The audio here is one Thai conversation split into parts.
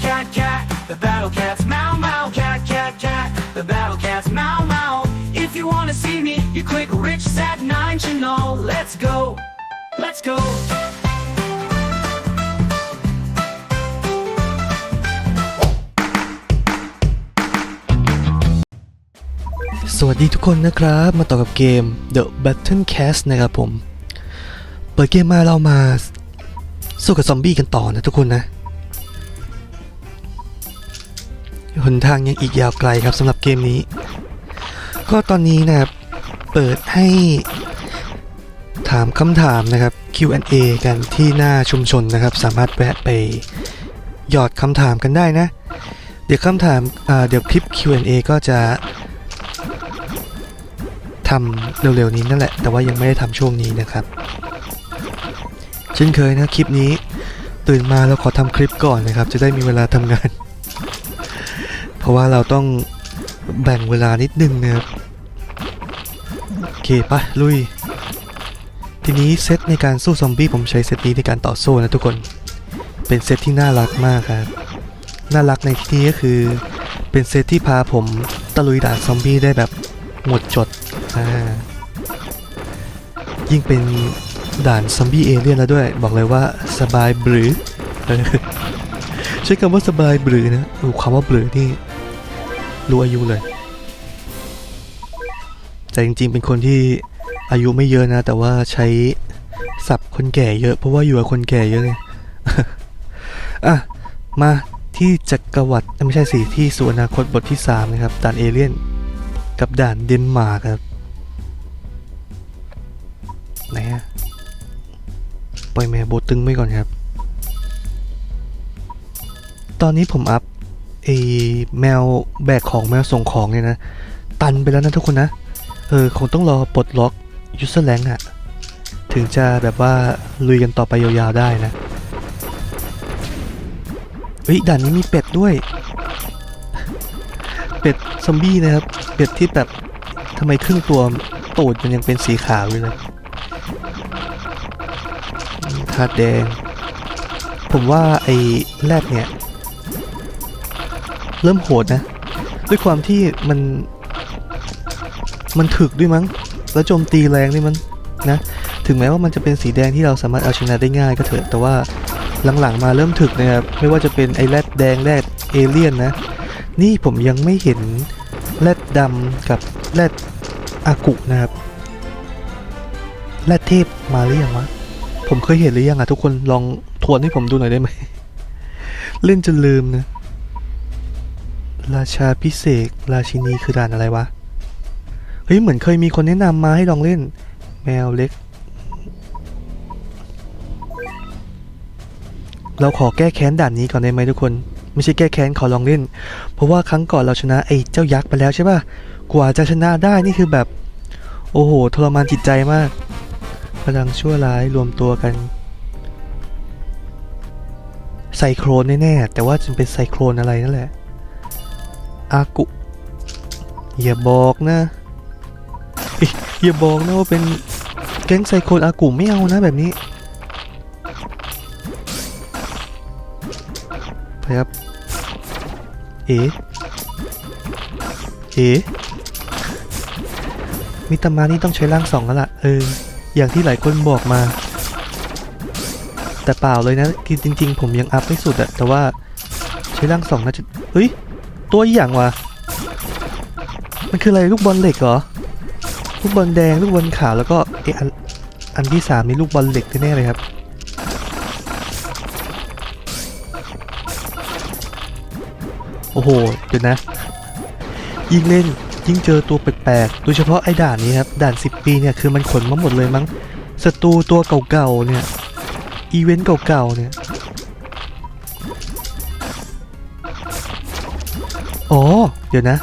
cat, cat, cat. The battle cats meow, meow, cat, cat, cat. The battle cats meow, meow. If you wanna see me, you click Rich Sat 9 channel. Let's go. Let's go. สวัสดีทุกคนนะครับ มาต่อกับเกม The Battle Cast นะครับผม เปิดเกมมาเรามาสู้กับซอมบี้กันต่อนะทุกคนนะ หนทางยังอีกยาวไกลครับสำหรับเกมนี้ ก็ตอนนี้นะครับ เปิดให้ถามคำถามนะครับ Q&A กันที่หน้าชุมชนนะครับ สามารถแวะไปหยอดคำถามกันได้นะ เดี๋ยวคำถามอ่าเดี๋ยวคลิป Q&A ก็จะทำเร็วๆนี้นั่นแหละ แต่ว่ายังไม่ได้ทำช่วงนี้นะครับเช่นเคยนะคลิปนี้ตื่นมาแล้วขอทำคลิปก่อนนะครับ จะได้มีเวลาทำงาน เพราะว่าเราต้องแบ่งเวลานิดนึงนะครับ โอเคไปลุย ทีนี้เซตในการสู้ซอมบี้ผมใช้เซตนี้ในการต่อสู้นะทุกคน เป็นเซตที่น่ารักมากครับ น่ารักในที่นี้ก็คือ เป็นเซตที่พาผมตะลุยด่านซอมบี้ได้แบบหมดจดอ่ายิ่งเป็นด่านซอมบี้เอเลี่ยนแล้วด้วย บอกเลยว่าสบายบรือเอใช้คำว่าสบายบรือนะอ้คำว่าบรือนี่ รู้อายุเลย แต่จริงๆ เป็นคนที่อายุไม่เยอะนะ แต่ว่าใช้ศัพท์คนแก่เยอะ เพราะว่าอยู่กับคนแก่เยอะไงอะ มาที่จักรวรรดิไม่ใช่สิที่สุอนาคตบทที่ 3 นะครับ ด่านเอเลี่ยน กับด่านเดนมาร์กครับ ไหนฮะ ปล่อยแมวโบตึงไว้ก่อนครับ ตอนนี้ผมอัพ ไอแมวแบกของแมวส่งของเนี่ยนะ ตันไปแล้วนะทุกคนนะ เออ คงต้องรอปลดล็อกยูสแลงอะถึงจะแบบว่า ลุยกันต่อไปยาวๆได้นะ เฮ้ยด่านนี้มีเป็ดด้วย เป็ดซอมบี้นะครับ เป็ดที่แบบทำไมครึ่งตัวตูดมันยังเป็นสีขาวอยู่เลยถาดแดง ผมว่าไอ้แรดเนี่ย เริ่มโหดนะ ด้วยความที่มัน มันถึกด้วยมั้ง แล้วโจมตีแรงด้วยมั้งนะ ถึงแม้ว่ามันจะเป็นสีแดงที่เราสามารถเอาชนะได้ง่ายก็เถอะ แต่ว่าหลังๆมาเริ่มถึกนะครับ ไม่ว่าจะเป็นไอ้แรดแดงแรดเอเลี่ยนนะ นี่ผมยังไม่เห็นแรดดำกับแรดอากุนะครับแรดเทพมาหรือยังวะ ผมเคยเห็นหรือยังอะทุกคนลองทวนให้ผมดูหน่อยได้ไหม เล่นจนลืมนะ ราชาพิเศษราชินีคือด่านอะไรวะ เฮ้ย เหมือนเคยมีคนแนะนำมาให้ลองเล่น แมวเล็ก เราขอแก้แค้นด่านนี้ก่อนได้ไหมทุกคน ไม่ใช่แก้แค้นขอลองเล่น เพราะว่าครั้งก่อนเราชนะไอ้เจ้ายักษ์ไปแล้วใช่ป่ะ กว่าจะชนะได้นี่คือแบบ โอ้โหทรมานจิตใจมากพลังชั่วร้ายรวมตัวกันไซโครนแน่ๆแต่ว่าจะเป็นไซโครนอะไรนั่นแหละ อากุ อย่าบอกนะเอ้ยอย่าบอกนะว่าเป็นแก๊งไซโคนอากุไม่เอานะแบบนี้ไปครับ เอ๋เอ๋มิตามานี่ต้องใช้ร่างสองแล้วล่ะ เออ อย่างที่หลายคนบอกมา แต่เปล่าเลยนะ จริงๆ ผมยังอัพไม่สุดอะแต่ว่าใช้ร่างสองน่าจะ เฮ้ย ตัวอย่างวะมันคืออะไรลูกบอลเหล็กเหรอลูกบอลแดงลูกบอลขาวแล้วก็เออันอันที่สามนี่ลูกบอลเหล็กแน่เลยครับโอ้โหเดี๋ยวนะ ยิ่งเล่นยิ่งเจอตัวแปลกๆโดยเฉพาะไอ้ด่านนี้ครับด่าน 10 ปีเนี่ยคือมันขนมาหมดเลยมั้งศัตรูตัวเก่าๆเนี่ยอีเวนต์เก่าๆเนี่ย อ๋อ เดี๋ยวนะ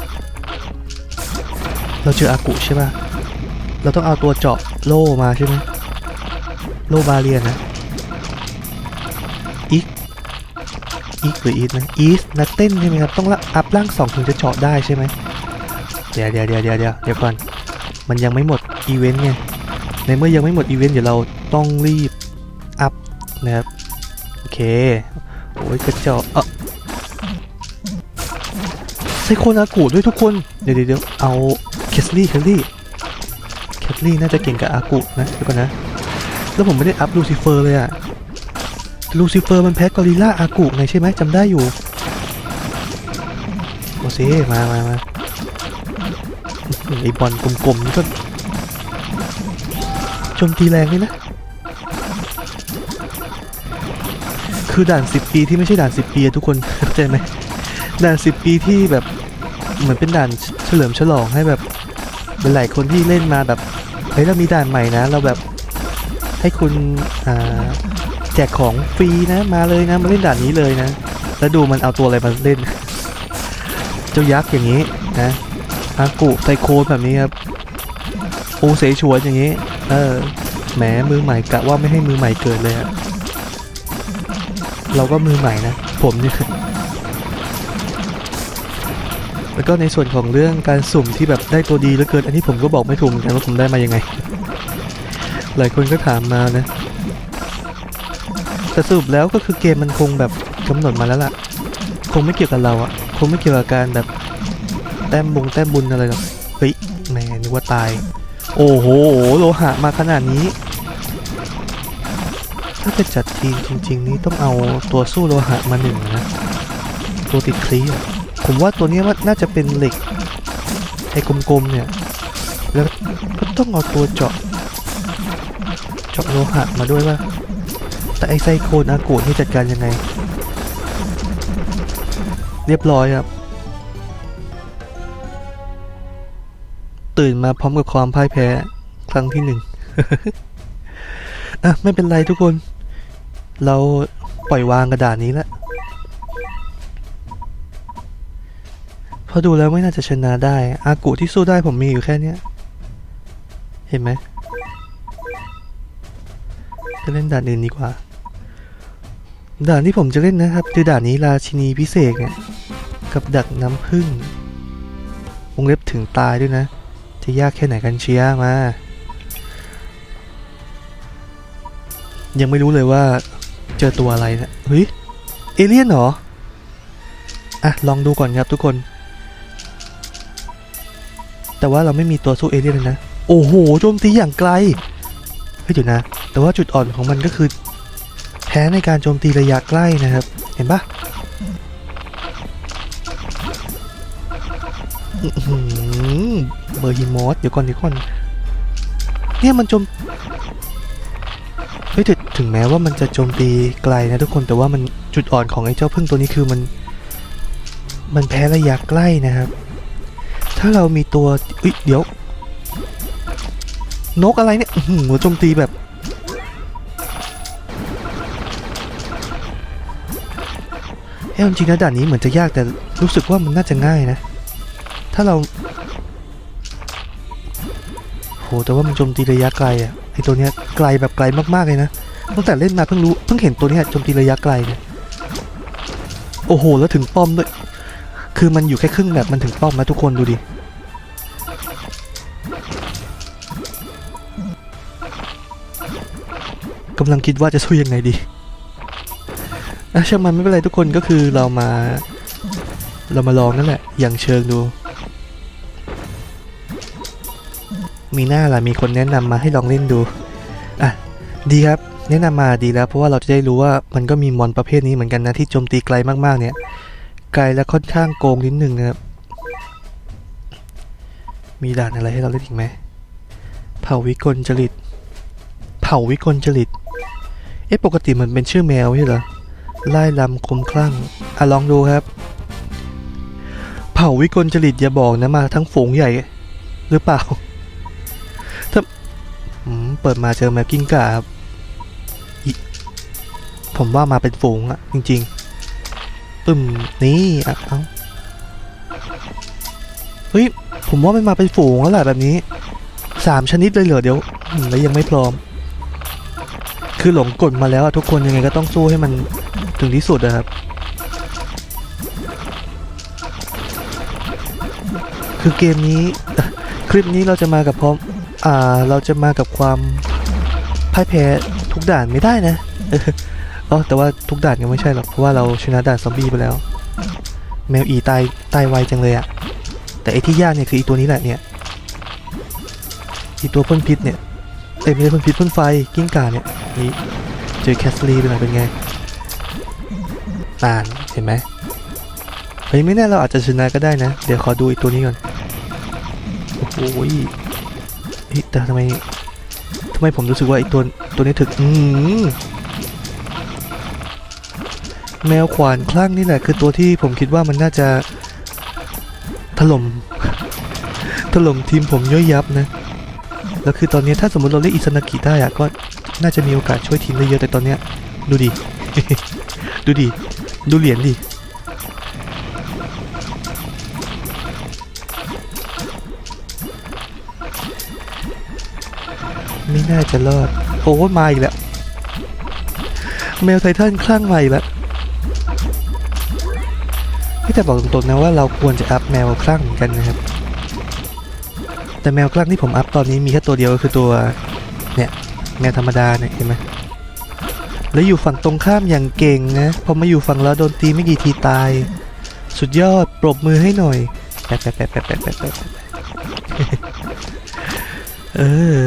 เราเจออากุใช่ป่ะ เราต้องเอาตัวเจาะโล่มาใช่ไหมโล่บาเรียนนะ อีก อีกหรืออีทนะ อีสนักเต้นใช่ไหมครับ ต้องละอัพร่างสองถึงจะเจาะได้ใช่ไหมเดี๋ยวเดี๋ยวเดี๋ยวเดี๋ยวเดี๋ยวเดี๋ยวก่อน มันยังไม่หมดอีเวนต์ไง ในเมื่อยังไม่หมดอีเวนต์เดี๋ยวเราต้องรีบอัพนะครับ โอเค โอ้ยกระเจาะเออ ซโคนากุด้วยทุกคน เดี๋ยวเดี๋ยวเอาเคสลี่เคสลี่เคสลี่น่าจะเก่งกับอากุนะเดี๋ยวก่อนนะ แล้วผมไม่ได้อัพลูซิเฟอร์เลยอะลูซิเฟอร์มันแพ้กอริล่าอากุไงใช่ไหมจำได้อยู่โอเซมามามาไอบอลกลมๆนี่ก็โจมตีแรงเลยนะ คือด่าน 10 ปีที่ไม่ใช่ด่าน 10 ปีทุกคนเข้าใจไหมด่าน 10 ปีที่แบบ เหมือนเป็นด่านเฉลิมฉลองให้แบบหลายคนที่เล่นมาแบบเฮ้ยเรามีด่านใหม่นะ เราแบบให้คุณแจกของฟรีนะมาเลยนะมาเล่นด่านนี้เลยนะ แล้วดูมันเอาตัวอะไรมาเล่น เจ้ายักษ์อย่างนี้นะอากุไซโคนแบบนี้ครับปูเสฉวนอย่างนี้เออแหมมือใหม่กะว่าไม่ให้มือใหม่เกิดเลยอะเราก็มือใหม่นะ ผมเนี่ย แล้วก็ในส่วนของเรื่องการสุ่มที่แบบได้ตัวดีเหลือเกิน อันนี้ผมก็บอกไม่ถูกเหมือนกันว่าผมได้มายังไง หลายคนก็ถามมานะ แต่สรุปแล้วก็คือเกมมันคงแบบกำหนดมาแล้วล่ะ คงไม่เกี่ยวกับเราอะคงไม่เกี่ยวกับการแบบแต้มบุงแต้มบุญอะไรหรอกเฮ้ยแหมนึกว่าตาย โอ้โหโลหะมาขนาดนี้ ถ้าจะจัดทีมจริง ๆ นี้ต้องเอาตัวสู้โลหะมาหนึ่งนะ ตัวติดคลีอะ ผมว่าตัวนี้ว่าน่าจะเป็นเหล็กไอ้กลมๆเนี่ย แล้วก็ต้องเอาตัวเจาะ เจาะโลหะมาด้วยว่า แต่ไอไซโคนอากูนี่จัดการยังไง เรียบร้อยครับ ตื่นมาพร้อมกับความพ่ายแพ้ครั้งที่หนึ่งอะไม่เป็นไรทุกคน เราปล่อยวางกระดาษนี้แล้ว เพอดูแล้วไม่น่าจะชนะได้ อากูที่สู้ได้ผมมีอยู่แค่เนี้ย เห็นไหมจะเล่นด่านอื่นดีกว่า ด่านที่ผมจะเล่นนะครับคือด่านนี้ราชินีพิเศษเนี่ย กับดักน้ำผึ้งวงเล็บถึงตายด้วยนะ จะยากแค่ไหนกันเชียร์มา ยังไม่รู้เลยว่าเจอตัวอะไรนะเฮ้ย เอเลี่ยนเหรอ อะ ลองดูก่อนครับทุกคน แต่ว่าเราไม่มีตัวสู้เอเลี่ยนเลยนะ โอ้โหโจมตีอย่างไกลเฮ้ยเดี๋ยวนะ แต่ว่าจุดอ่อนของมันก็คือ แพ้ในการโจมตีระยะใกล้นะครับ เห็นปะเบอร์ฮิมอสเดี๋ยวก่อนเดี๋ยวก่อนเนี่ยมันโจมเฮ้ยถถึงแม้ว่ามันจะโจมตีไกลนะทุกคนแต่ว่ามันจุดอ่อนของไอ้เจ้าพึ่งตัวนี้คือมัน มันแพ้ระยะใกล้นะครับ ถ้าเรามีตัวอุ๊ยเดี๋ยว นกอะไรเนี่ยหือโจมตีแบบ เอ้จริงนะด่านนี้เหมือนจะยากแต่รู้สึกว่ามันน่าจะง่ายนะ ถ้าเรา โห แต่ว่ามันโจมตีระยะไกลอะไอตัวเนี้ยไกลแบบไกลมากๆเลยนะ ตั้งแต่เล่นมาเพิ่งรู้ เพิ่งเห็นตัวเนี้ยโจมตีระยะไกลเนี่ยโอ้โห แล้วถึงป้อมด้วย คือมันอยู่แค่ครึ่งแบบมันถึงป้อมนะทุกคนดูดิ กำลังคิดว่าจะสู้ยังไงดีอะช่างมันไม่เป็นไรทุกคนก็คือเรามา เรามาลองนั่นแหละ อย่างเชิงดู มีหน้าล่ะมีคนแนะนำมาให้ลองเล่นดู อะ ดีครับแนะนำมาดีแล้วเพราะว่าเราจะได้รู้ว่ามันก็มีมอนประเภทนี้เหมือนกันนะที่โจมตีไกลมากๆเนี่ย ไกลและค่อนข้างโกงนิดนึงนะครับ มีด่านอะไรให้เราเล่นอีกไหม เผ่าวิกลจริต เผ่าวิกลจริต เอ๊ะปกติมันเป็นชื่อแมวใช่เหรอ ไล่ลำคมคลั่ง อะลองดูครับ เผ่าวิกลจริตอย่าบอกนะมาทั้งฝูงใหญ่ หรือเปล่า ถ้าเปิดมาเจอแมวกิ้งก่าครับ ผมว่ามาเป็นฝูงอะจริง ๆ ปึ้มนี่อะเอาเฮ้ย ผมว่ามันมาเป็นฝูงแล้วแหละแบบนี้สามชนิดเลยเหรอเดี๋ยวแล้วยังไม่พร้อม คือหลงกฎมาแล้วอะทุกคนยังไงก็ต้องสู้ให้มันถึงที่สุดนะครับ คือเกมนี้คลิปนี้เราจะมากับพร้อมอ่าเราจะมากับความพ่ายแพ้ทุกด่านไม่ได้นะ อออ๋อแต่ว่าทุกด่านก็ไม่ใช่หรอกเพราะว่าเราชนะด่านซอมบี้ไปแล้ว แมวอีตายตายไวจังเลยอะแต่ไอที่ยากเนี่ยคืออีตัวนี้แหละเนี่ยอีตัวพ่นพิษเนี่ยเอ้ไม่ใช่พ่นพิษพ่นไฟกิ้งก่าเนี่ยนี่เจอแคสลีไปหน่อยเป็นไงนานเห็นไหมเฮ้ยไม่แน่เราอาจจะชนะก็ได้นะ เดี๋ยวขอดูอีตัวนี้ก่อนโอ้โหยแต่ทำไมทำไมผมรู้สึกว่าไอตัวตัวนี้ถึกอืม แมวขวานคลั่งนี่แหละคือตัวที่ผมคิดว่ามันน่าจะถล่มถล่มทีมผมย่อยยับนะแล้วคือตอนนี้ถ้าสมมติเราเล่นอิซานากิได้อะก็น่าจะมีโอกาสช่วยทีมได้เยอะแต่ตอนเนี้ยดูดิ ดูดิ ดูเหรียญดิ ไม่น่าจะรอด โอ้มาอีกแล้ว แมวไททันคลั่งมาอีกแล้ว แต่บอกตรงๆนะว่าเราควรจะอัพแมวคลั่งเหมือนกันนะครับ แต่แมวคลั่งที่ผมอัพตอนนี้มีแค่ตัวเดียวก็คือตัวเนี่ยแมวธรรมดาเนี่ยเห็นไหมแล้วอยู่ฝั่งตรงข้ามอย่างเก่งนะพอมาอยู่ฝั่งเราโดนตีไม่กี่ทีตาย สุดยอดปรบมือให้หน่อยแปะแปะแปะแปะแปะแปะแปะเออ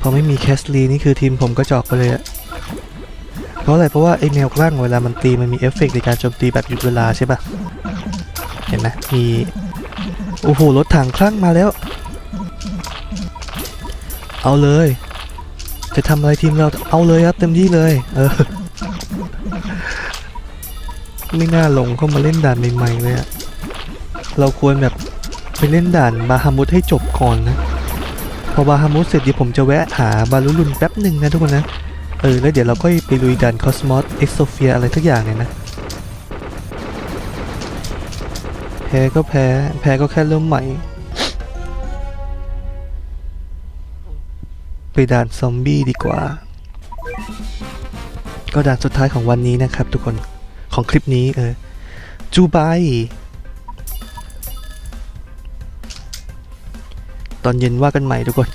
พอไม่มีแคสลีนี่คือทีมผมก็จอกไปเลยอะ ราะอะไรเพราะว่าไอ้แมวคลั่งเวลามันตีมันมีเอฟเฟกต์ในการโจมตีแบบหยุดเวลาใช่ปะเห็นไหมมีโอ้โหรถถังคลั่งมาแล้ว เอาเลย จะทำอะไรทีมเราเอาเลยครับเต็มที่เลย เออ ไม่น่าลงเข้ามาเล่นด่านใหม่ๆเลยอะเราควรแบบไปเล่นด่านบาฮามุดให้จบก่อนนะ พอบาฮามุดเสร็จเดี๋ยวผมจะแวะหาบาลุลุนแป๊บหนึ่งนะทุกคนนะ เออ แล้วเดี๋ยวเราก็ไปลุยดันคอสมอสเอ็กโซเฟียอะไรทุกอย่างเนี่ยนะ แพ้ก็แพ้ แพ้ก็แค่เริ่มใหม่ ไปด่านซอมบี้ดีกว่า ก็ด่านสุดท้ายของวันนี้นะครับทุกคนของคลิปนี้เออ จูไบตอนเย็นว่ากันใหม่ทุกคน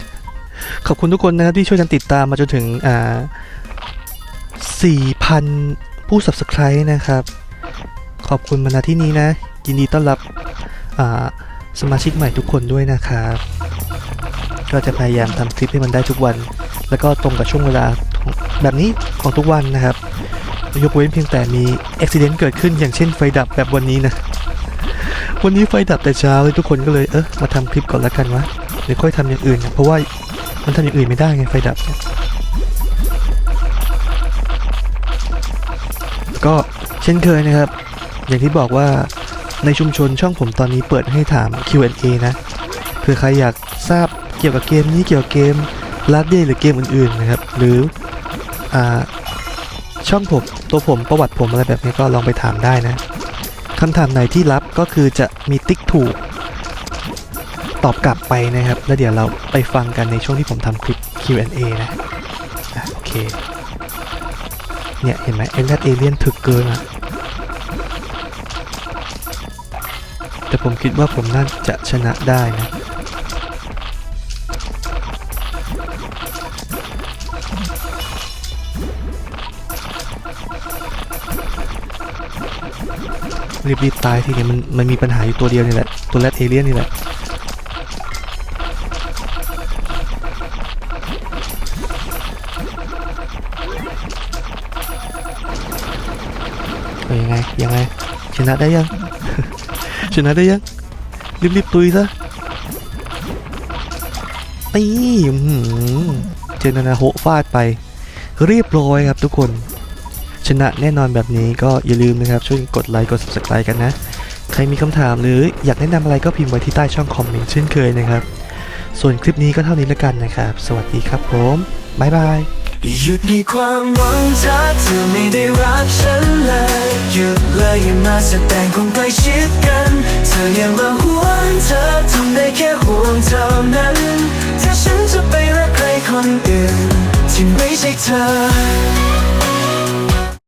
ขอบคุณทุกคนนะครับที่ช่วยกันติดตามมาจนถึงอ่า4,000 ผู้ subscribe นะครับ ขอบคุณมาณที่นี้นะ ยินดีต้อนรับอ่าสมาชิกใหม่ทุกคนด้วยนะครับ ก็จะพยายามทำคลิปให้มันได้ทุกวัน แล้วก็ตรงกับช่วงเวลาแบบนี้ของทุกวันนะครับ ยกเว้นเพียงแต่มีอุบิเหตุเกิดขึ้นอย่างเช่นไฟดับแบบวันนี้นะ วันนี้ไฟดับแต่เช้าเลยทุกคนก็เลยเออมาทำคลิปก่อนแล้วกันวะเดี๋ยวค่อยทำอย่างอื่นนะเพราะว่า มันทำอย่างอื่นไม่ได้ไงไฟดับก็เช่นเคยนะครับ อย่างที่บอกว่าในชุมชนช่องผมตอนนี้เปิดให้ถาม Q&A นะเผื่อใครอยากทราบเกี่ยวกับเกมนี้เกี่ยวกับเกมลาดเดย์หรือเกมอื่นๆนะครับ หรืออ่าช่องผมตัวผมประวัติผมอะไรแบบนี้ก็ลองไปถามได้นะคำถามไหนที่รับก็คือจะมีติ๊กถูก ตอบกลับไปนะครับ แล้วเดี๋ยวเราไปฟังกันในช่วงที่ผมทำคลิป Q&A นะอะโอเค เนี่ย เห็นไหมเอเลดเอเลียนถึกเกินอะแต่ผมคิดว่าผมน่าจะชนะได้นะรีบๆตายทีเนี้ยมันมันมีปัญหาอยู่ตัวเดียวนี่แหละ ตัวแรดเอเลียนนี่แหละ ไงยังไง ชนะได้ยัง ชนะได้ยัง รีบๆตุยซะตีมเจนนาโฮฟาดไป เรียบร้อยครับทุกคน ชนะแน่นอนแบบนี้ก็อย่าลืมนะครับ ช่วยกดไลค์กด subscribe กันนะ ใครมีคำถามหรืออยากแนะนำอะไรก็พิมพ์ไว้ที่ใต้ช่องคอมเมนต์เช่นเคยนะครับ ส่วนคลิปนี้ก็เท่านี้แล้วกันนะครับ สวัสดีครับผมบ๊ายบาย หยุดมีความหวังถ้าเธอไม่ได้รักฉันเลยหยุดเลยอย่ามาแสดงความใกล้ชิดกัน เธอยังละห่วงเธอทำได้แค่ห่วงเท่านั้นถ้าฉันจะไปรักใครคนอื่นที่ไม่ใช่เธอ